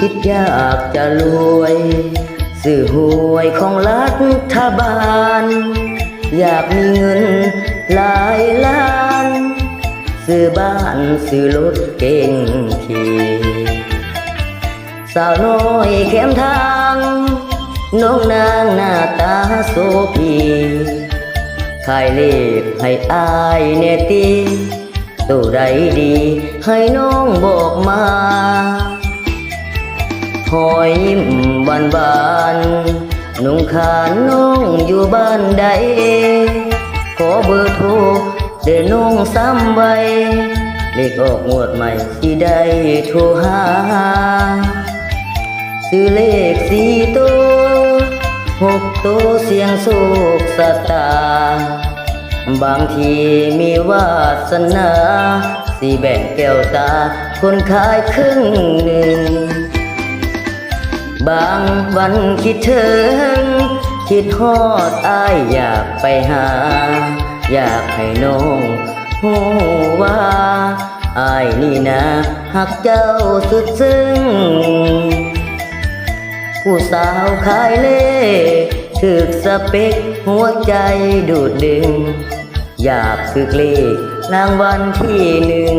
คิดอยากจะรวยซื้อหวยของรัฐบาล อยากมีเงินหลายล้าน ซื้อบ้านซื้อรถเก่งขี่สาวน้อยเข้มทาง น้องนางหน้าตาโซพีขายเลขให้อายเนตีตัวใดดีให้น้องบอกมา หอยบานบานนุ่งขานน้องอยู่บ้านใด ขอเบอร์โทรเดินน้องซ้ำไว้เลขออกงวดใหม่ที่ได้โทรหา ซื้อเลขสี่ตัวหกตัวเสียงโศกสตา บางทีมีวาสนา สีแบ่งแก้วตา คนขายครึ่งหนึ่ง บางวันคิดถึง คิดฮอดอายอยากไปหา อยากให้น้องหูว่าอายนี่นะหักเจ้าสุดซึ้ง ผู้สาวขายเล่ถึกสเปกหัวใจดูดดึง อยากถึกเลขรางวัลที่หนึ่ง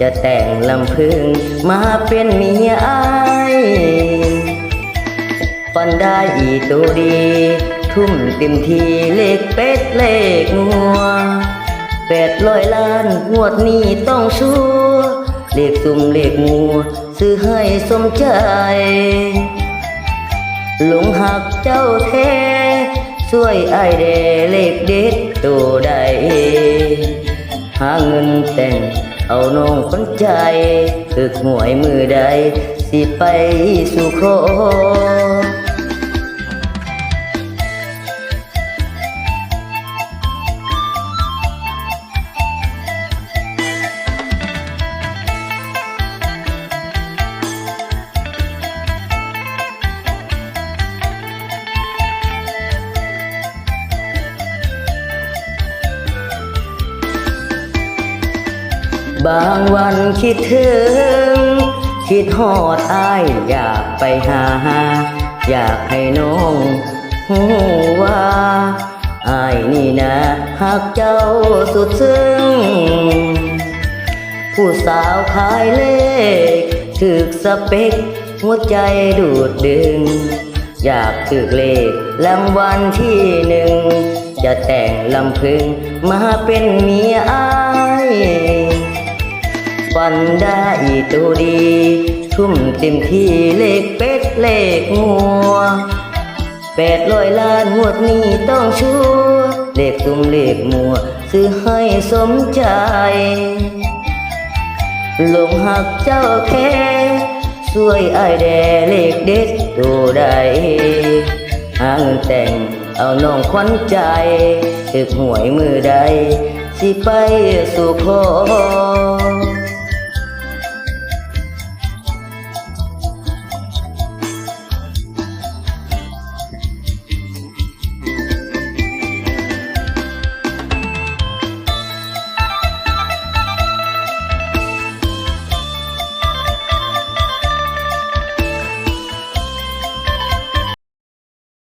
จะแต่งลำพึงมาเป็นเมียอาย ฟันได้อีตัวดี ทุ่มเต็มทีเลขเป็ดเลขงัวแปดร้อยล้านงวดนี้ต้องชัวเลขซุ่มเลขงัวซื้อให้สมใจ หลงหักเจ้าแท้ช่วยไอายแดเลขเด็ดตัวใด หาเงินแต่งเอาน้องคนใจตึกหวยมือใดสิไปสู่ขอ บางวันคิดถึง คิดหอดอายอยากไปหา อยากให้น้องหูว่าอายนี่นะหักเจ้าสุดซึ้ง ผู้สาวขายเลขถึกสเปกหัวใจดูดดึง อยากถึกเลขรางวัลที่หนึ่ง จะแต่งลำพึงมาเป็นเมียอาย ฝันได้ตัวดี ทุ่มเต็มที่เลขเป็ดเลขงัวแปดร้อยล้านงวดนี้ต้องชัวเลขตุ้มเลขมัว ซื้อให้สมใจหลงหักเจ้าแค่สวยไอแดเลขเด็ดตัวใดหาเงินแต่งเอาน้องควันใจตึกหวยมือใดสิไปสู่ขอ